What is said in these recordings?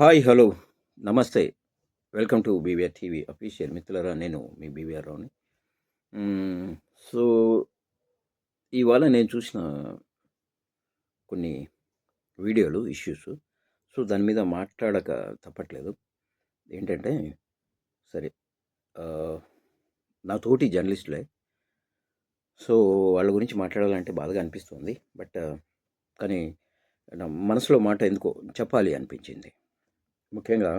Hi hello నమస్తే. Welcome to BVR TV official. మిత్రులరా నేను మీ బీవీఆర్ రావుని. సో ఇవాళ నేను చూసిన కొన్ని వీడియోలు ఇష్యూస్. సో దాని మీద మాట్లాడక తప్పట్లేదు. ఏంటంటే సరే నాతోటి నా తోటి జర్నలిస్టులే. సో వాళ్ళ గురించి మాట్లాడాలంటే బాధగా అనిపిస్తుంది. బట్ కానీ నా మనసులో మాట ఎందుకో చెప్పాలి అనిపించింది. ముఖ్యంగా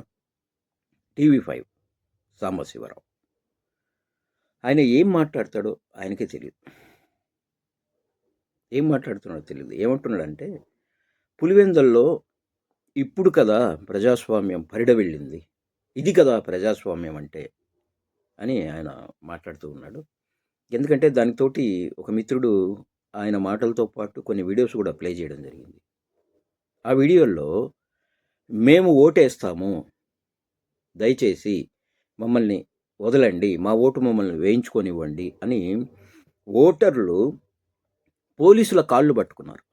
టీవీ ఫైవ్ సాంబశివరావు. ఆయన ఏం మాట్లాడతాడో ఆయనకే తెలియదు. ఏం మాట్లాడుతున్నాడో తెలియదు. ఏమంటున్నాడంటే పులివెందల్లో ఇప్పుడు కదా ప్రజాస్వామ్యం పరిడ వెళ్ళింది. ఇది కదా ప్రజాస్వామ్యం అంటే అని ఆయన మాట్లాడుతూ ఉన్నాడు. ఎందుకంటే దానితోటి ఒక మిత్రుడు ఆయన మాటలతో పాటు కొన్ని వీడియోస్ కూడా ప్లే చేయడం జరిగింది. ఆ వీడియోల్లో మేము ఓటేస్తాము. దయచేసి మమ్మల్ని వదలండి. మా ఓటు మమ్మల్ని వేయించుకొనివ్వండి అని ఓటర్లు పోలీసుల కాళ్ళు పట్టుకున్నారు.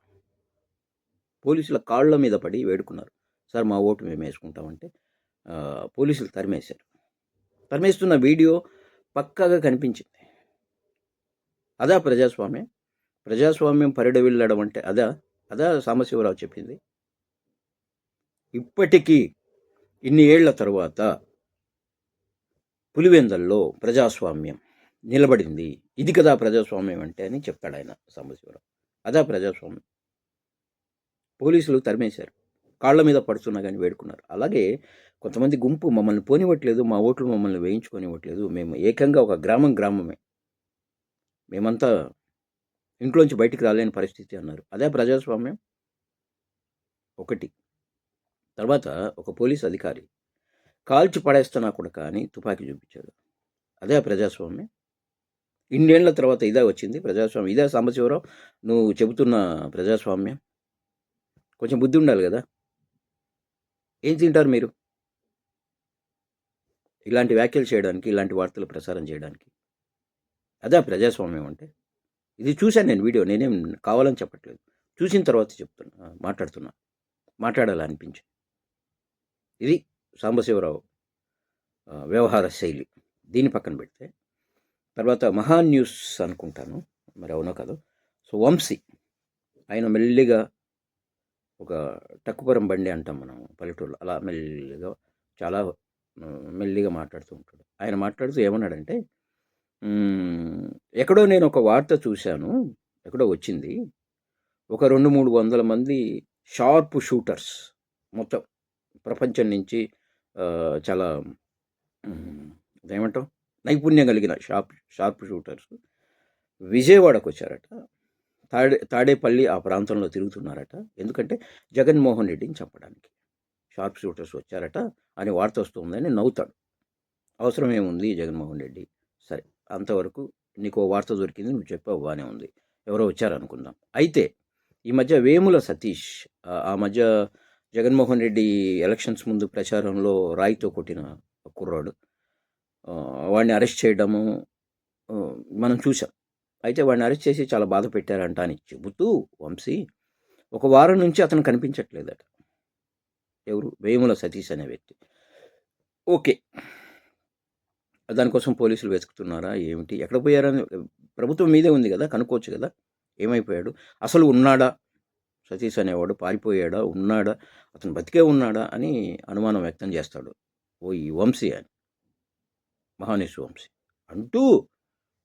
పోలీసుల కాళ్ళ మీద పడి వేడుకున్నారు. సార్ మా ఓటు మేము వేసుకుంటామంటే పోలీసులు తరిమేశారు. తరిమేస్తున్న వీడియో పక్కాగా కనిపించింది. అదా ప్రజాస్వామ్యం? ప్రజాస్వామ్యం పరిడ వెళ్ళడం అంటే అదా? అదా సాంబశివరావు చెప్పింది. ఇప్పటికీ ఇన్ని ఏళ్ళ తరువాత పులివెందల్లో ప్రజాస్వామ్యం నిలబడింది. ఇది కదా ప్రజాస్వామ్యం అంటే అని చెప్తాడు ఆయన సాంబశివరావు. అదా ప్రజాస్వామ్యం. పోలీసులు తరిమేశారు. కాళ్ళ మీద పడుతున్నా కానీ వేడుకున్నారు. అలాగే కొంతమంది గుంపు మమ్మల్ని పోనివ్వట్లేదు మా ఓట్లు మమ్మల్ని వేయించుకొనివ్వట్లేదు. మేము ఏకంగా ఒక గ్రామం గ్రామమే. మేమంతా ఇంట్లోంచి బయటికి రాలేని పరిస్థితి అన్నారు. అదే ప్రజాస్వామ్యం? ఒకటి. తర్వాత ఒక పోలీస్ అధికారి కాల్చి పడేస్తున్నా కూడా కానీ తుపాకీ చూపించాడు. అదే ప్రజాస్వామ్యం. ఇన్నేళ్ళ తర్వాత ఇదే వచ్చింది. ప్రజాస్వామ్యం ఇదే సాంబశివరావు నువ్వు చెబుతున్న ప్రజాస్వామ్యం. కొంచెం బుద్ధి ఉండాలి కదా. ఏం తింటారు మీరు? ఇలాంటి వ్యాఖ్యలు చేయడానికి ఇలాంటి వార్తలు ప్రసారం చేయడానికి. అదే ప్రజాస్వామ్యం అంటే. ఇది చూశాను నేను వీడియో. నేనేం కావాలని చెప్పట్లేదు. చూసిన తర్వాత చెప్తున్నా మాట్లాడుతున్నా. మాట్లాడాలనిపించి ఇది సాంబశివరావు వ్యవహార శైలి. దీని పక్కన పెడితే తర్వాత మహా న్యూస్ అనుకుంటాను మరి అవునో కాదు. సో వంశీ ఆయన మెల్లిగా ఒక టక్కుపురం బండి అంటాం మనం పల్లెటూరులో అలా మెల్లిగా చాలా మెల్లిగా మాట్లాడుతూ ఉంటాడు. ఆయన మాట్లాడుతూ ఏమన్నాడంటే ఎక్కడో నేను ఒక వార్త చూశాను ఎక్కడో వచ్చింది. ఒక రెండు మూడు వందల మంది షార్ప్ షూటర్స్ మొత్తం ప్రపంచం నుంచి చాలా ఏమంటాం నైపుణ్యం కలిగిన షార్ప్ షార్ప్ షూటర్స్. విజయవాడకు వచ్చారట తాడే తాడేపల్లి ఆ ప్రాంతంలో తిరుగుతున్నారట. ఎందుకంటే జగన్మోహన్ రెడ్డిని చంపడానికి షార్ప్ షూటర్స్ వచ్చారట అని వార్త వస్తుందని నవ్వుతాడు. అవసరం ఏముంది జగన్మోహన్ రెడ్డి? సరే అంతవరకు నీకు ఓ వార్త దొరికింది నువ్వు చెప్పావు బాగానే ఉంది. ఎవరో వచ్చారనుకుందాం. అయితే ఈ మధ్య వేముల సతీష్ ఆ మధ్య జగన్మోహన్ రెడ్డి ఎలక్షన్స్ ముందు ప్రచారంలో రాయితో కొట్టిన కుర్రాడు. వాడిని అరెస్ట్ చేయడము మనం చూసాం అయితే వాడిని అరెస్ట్ చేసి చాలా బాధ పెట్టారంట అని చెబుతూ వంశీ ఒక వారం నుంచి అతను కనిపించట్లేదట. ఎవరు? వేముల సతీష్ అనే వ్యక్తి. ఓకే. దానికోసం పోలీసులు వెతుకుతున్నారా? ఏమిటి? ఎక్కడ పోయారని? ప్రభుత్వం మీదే ఉంది కదా? కనుక్కోవచ్చు కదా? ఏమైపోయాడు? అసలు ఉన్నాడా? సతీష్ అనేవాడు పారిపోయాడా? ఉన్నాడా? అతను బతికే ఉన్నాడా? అని అనుమానం వ్యక్తం చేస్తాడు. ఓ ఈ వంశీ అని మహానిష్ వంశీ. అంటూ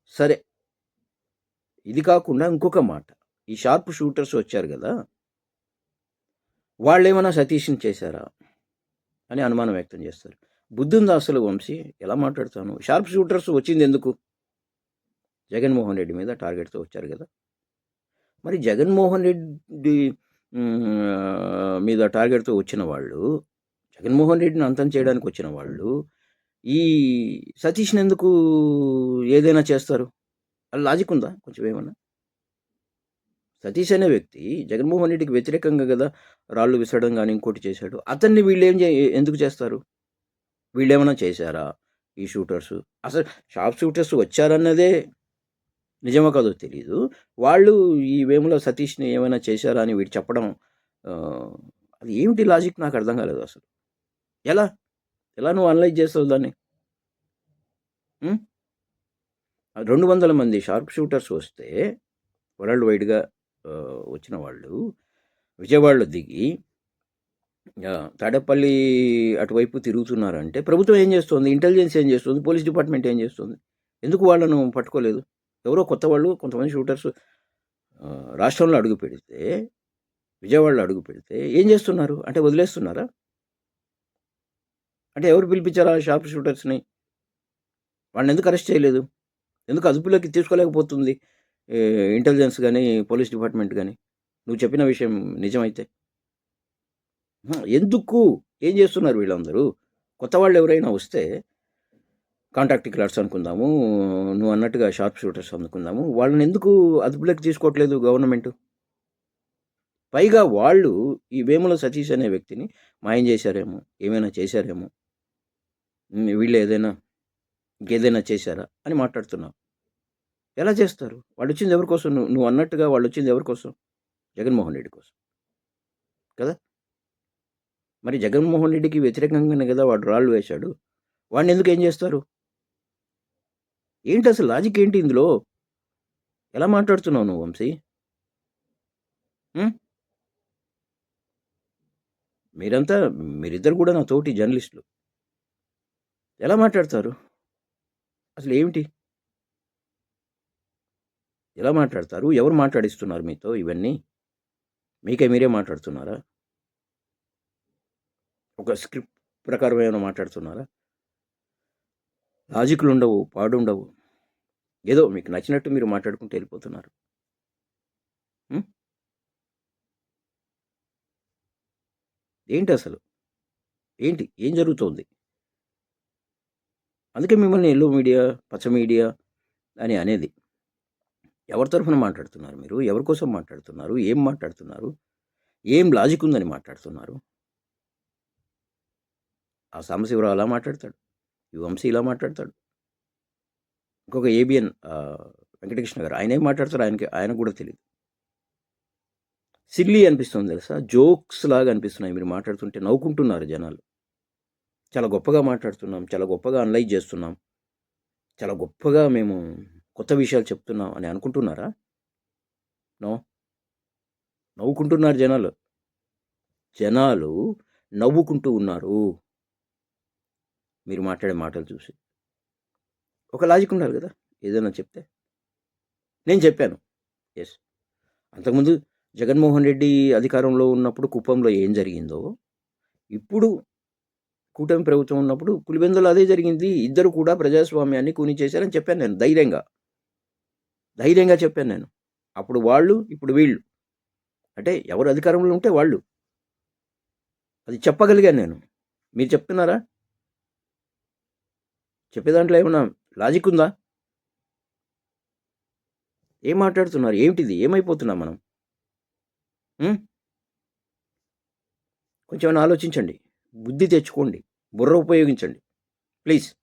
సరే. ఇది కాకుండా ఇంకొక మాట. ఈ షార్ప్ షూటర్స్ వచ్చారు కదా? వాళ్ళు ఏమైనా సతీష్ని చేశారా? అని అనుమానం వ్యక్తం చేస్తారు. బుద్ధుని ఉందా అసలు వంశీ ఎలా మాట్లాడతాను? షార్ప్ షూటర్స్ వచ్చింది ఎందుకు? జగన్మోహన్ రెడ్డి మీద టార్గెట్తో వచ్చారు కదా? మరి జగన్మోహన్ రెడ్డి మీద టార్గెట్తో వచ్చిన వాళ్ళు జగన్మోహన్ రెడ్డిని అంతం చేయడానికి వచ్చిన వాళ్ళు ఈ సతీష్ని ఎందుకు ఏదైనా చేస్తారు? అది లాజిక్ ఉందా? కొంచెం ఏమన్నా? సతీష్ అనే వ్యక్తి జగన్మోహన్ రెడ్డికి వ్యతిరేకంగా కదా రాళ్ళు విసరడం కానీ ఇంకోటి చేశాడు. అతన్ని వీళ్ళు ఏం చే ఎందుకు చేస్తారు? వీళ్ళు ఏమైనా చేశారా ఈ షూటర్స్? అసలు షాప్ షూటర్స్ వచ్చారన్నదే నిజమో కాదో తెలియదు వాళ్ళు ఈ వేముల సతీష్ని ఏమైనా చేశారా అని వీడు చెప్పడం అది ఏమిటి లాజిక్? నాకు అర్థం కాలేదు అసలు. ఎలా? ఎలా నువ్వు అనలైజ్ చేస్తావు దాన్ని? రెండు వందల మంది షార్ప్ షూటర్స్ వస్తే వరల్డ్ వైడ్గా వచ్చిన వాళ్ళు విజయవాడలో దిగి తాడేపల్లి అటువైపు తిరుగుతున్నారంటే ప్రభుత్వం ఏం చేస్తుంది? ఇంటెలిజెన్స్ ఏం చేస్తుంది? పోలీస్ డిపార్ట్మెంట్ ఏం చేస్తుంది? ఎందుకు వాళ్ళను పట్టుకోలేదు? ఎవరో కొత్త వాళ్ళు కొంతమంది షూటర్స్ రాష్ట్రంలో అడుగు పెడితే విజయవాడలో అడుగు పెడితే ఏం చేస్తున్నారు? అంటే వదిలేస్తున్నారా? అంటే ఎవరు పిలిపించారా షాప్ షార్ప్ షూటర్స్ని? వాళ్ళని ఎందుకు అరెస్ట్ చేయలేదు? ఎందుకు అదుపులోకి తీసుకోలేకపోతుంది? ఇంటెలిజెన్స్ కానీ పోలీస్ డిపార్ట్మెంట్ కానీ నువ్వు చెప్పిన విషయం నిజమైతే? ఎందుకు? ఏం చేస్తున్నారు వీళ్ళందరూ? కొత్త వాళ్ళు ఎవరైనా వస్తే కాంటాక్ట్ క్లాట్స్ అనుకుందాము నువ్వు అన్నట్టుగా షార్ప్ షూటర్స్ అనుకుందాము. వాళ్ళని ఎందుకు అదుపులోకి తీసుకోవట్లేదు గవర్నమెంట్? పైగా వాళ్ళు ఈ వేముల సతీష్ అనే వ్యక్తిని మాయం చేశారేమో ఏమైనా చేశారేమో. వీళ్ళు ఏదైనా ఇంకేదైనా చేశారా అని మాట్లాడుతున్నావు. ఎలా చేస్తారు? వాళ్ళు వచ్చింది ఎవరికోసం నువ్వు నువ్వు అన్నట్టుగా వాళ్ళు వచ్చింది ఎవరికోసం జగన్మోహన్ రెడ్డి కోసం. కదా? మరి జగన్మోహన్ రెడ్డికి వ్యతిరేకంగానే కదా వాడు రాళ్ళు వేశాడు. వాడిని ఎందుకు ఏం చేస్తారు? ఏంటి అసలు లాజిక్ ఏంటి ఇందులో? ఎలా మాట్లాడుతున్నావు నువ్వు వంశీ? మీరంతా మీరిద్దరు కూడా నా తోటి జర్నలిస్టులు. ఎలా మాట్లాడతారు? అసలు ఏమిటి? ఎలా మాట్లాడతారు? ఎవరు మాట్లాడిస్తున్నారు మీతో ఇవన్నీ? మీకే మీరే మాట్లాడుతున్నారా? ఒక స్క్రిప్ట్ ప్రకారం ఏమైనా మాట్లాడుతున్నారా? లాజిక్లు ఉండవు పాడుండవు. ఏదో మీకు నచ్చినట్టు మీరు మాట్లాడుకుంటూ వెళ్ళిపోతున్నారు. ఏంటి అసలు? ఏంటి? ఏం జరుగుతోంది? అందుకే మిమ్మల్ని ఎల్లో మీడియా పచ్చ మీడియా అని అనేది. ఎవరి తరఫున మాట్లాడుతున్నారు మీరు? ఎవరి కోసం మాట్లాడుతున్నారు? ఏం మాట్లాడుతున్నారు? ఏం లాజిక్ ఉందని మాట్లాడుతున్నారు? ఆ సాంబశివరావు అలా మాట్లాడతాడు. ఈ వంశీ ఇలా మాట్లాడతాడు. ఇంకొక ఏబిఎన్ వెంకటకృష్ణ గారు ఆయన ఏం మాట్లాడతారు ఆయనకి ఆయనకు కూడా తెలియదు సిల్లీ అనిపిస్తుంది తెలుసా? జోక్స్ లాగా అనిపిస్తున్నాయి మీరు మాట్లాడుతుంటే. నవ్వుకుంటున్నారు జనాలు. చాలా గొప్పగా మాట్లాడుతున్నాం చాలా గొప్పగా అనలైజ్ చేస్తున్నాం చాలా గొప్పగా మేము కొత్త విషయాలు చెప్తున్నాం అని అనుకుంటున్నారా? నో? నవ్వుకుంటున్నారు జనాలు. జనాలు నవ్వుకుంటూ ఉన్నారు. మీరు మాట్లాడే మాటలు చూసి. ఒక లాజిక్ ఉండాలి కదా ఏదైనా చెప్తే. నేను చెప్పాను. ఎస్ అంతకుముందు జగన్మోహన్ రెడ్డి అధికారంలో ఉన్నప్పుడు కుప్పంలో ఏం జరిగిందో ఇప్పుడు కూటమి ప్రభుత్వం ఉన్నప్పుడు పులివెందులో అదే జరిగింది. ఇద్దరు కూడా ప్రజాస్వామ్యాన్ని కూని చేశారని చెప్పాను నేను ధైర్యంగా. ధైర్యంగా చెప్పాను నేను. అప్పుడు వాళ్ళు ఇప్పుడు వీళ్ళు. అంటే ఎవరు అధికారంలో ఉంటే వాళ్ళు. అది చెప్పగలిగాను నేను. మీరు చెప్తున్నారా? చెప్పే దాంట్లో ఏమన్నా లాజిక్ ఉందా? ఏం మాట్లాడుతున్నారు? ఏమిటిది? ఏమైపోతున్నాం మనం? కొంచెం ఆలోచించండి. బుద్ధి తెచ్చుకోండి. బుర్ర ఉపయోగించండి. ప్లీజ్.